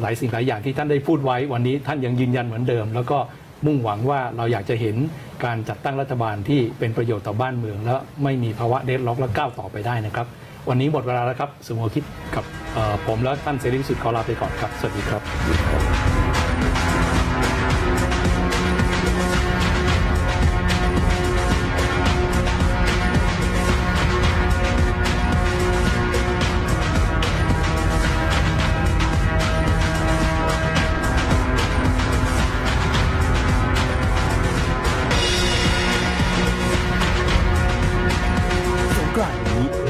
Speaker 1: หลายสิ่งหลายอย่างที่ท่านได้พูดไว้วันนี้ท่านยังยืนยันเหมือนเดิม แล้วก็มุ่งหวังว่าเราอยากจะเห็นการจัดตั้งรัฐบาลที่เป็นประโยชน์ต่อบ้านเมือง และไม่มีภาวะเดดล็อกและก้าวต่อไปได้นะครับ วันนี้หมดเวลาแล้วครับสมหัวคิดกับผมและท่านเสรีพิสุทธิ์ขอลาไปก่อนครับ สวัสดีครับ